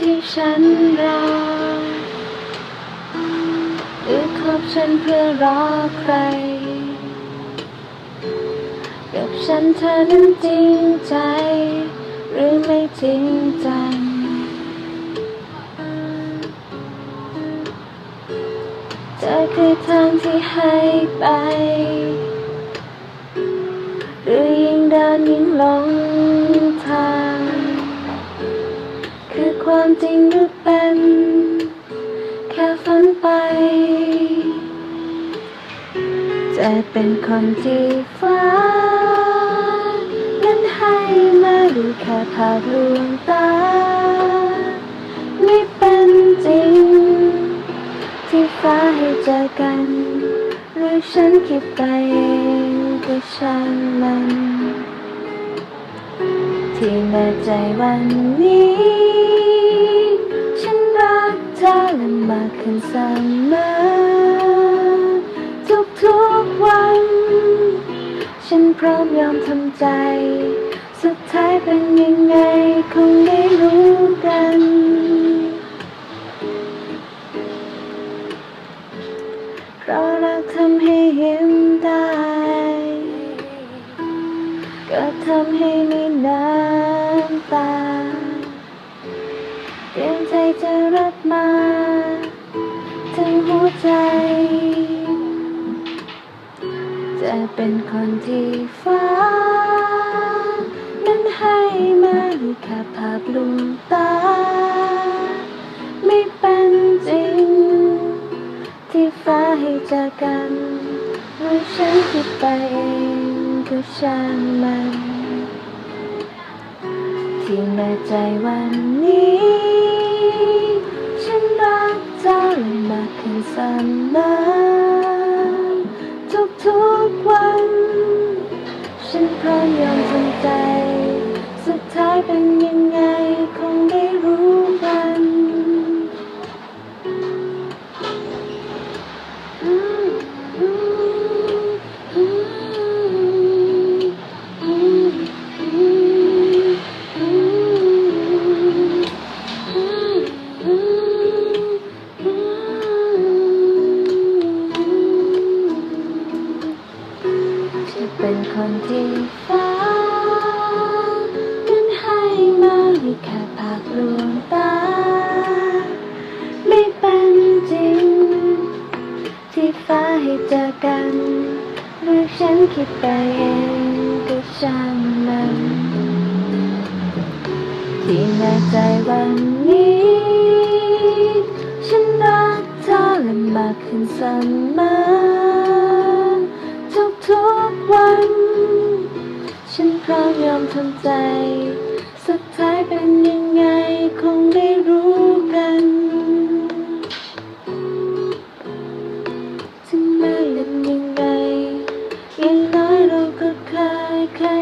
ที่ฉันรักหรือคบฉันเพื่อรอใครกับฉันเธอนั้นจริงใจ หรือไม่จริงจังเธอคือทางที่ให้ไป หรือยิ่งเดินยิ่งหลง ความจริงหรือเป็น แค่ฝันไป จะเป็นคนที่ฟ้านั้นให้มาหรือแค่ภาพลวงตา ไม่เป็นจริง ที่ฟ้าให้เจอกัน หรือฉันคิดไปเองก็ช่างมัน ที่แน่ใจวันนี้ มากขึ้นเสมอทุกวัน ฉันพร้อมยอมทำใจ สุดท้ายเป็นยังไงคงได้รู้กัน เพราะรักทำให้ยิ้มได้ก็ทำให้มีน้ำตาเตรียมใจจะรับมา เป็นคนที่ฟ้า นั้นให้มาแค่ภาพลวงตา ไม่เป็นจริง ที่ฟ้าให้เจอกันหรือฉันคิดไปเองก็ช่างมัน ที่แน่ใจวันนี้ ฉันรักเธอมากขึ้นเสมอทุกๆ เป็นคนที่ฟ้านั้นให้มาให้แค่ภาพลวงตา ไม่เป็นจริง ที่ฟ้าให้เจอกันหรือฉันคิดไปเองก็ช่างมัน ที่แน่ใจวันนี้ ฉันรักเธอและมากขึ้นเสมอ พร้อมยอมทำใจ สุดท้ายเป็นยังไงคงได้รู้กัน ถึงแม้เป็นยังไงอย่งน้อยเราก็คล้ายคล้าย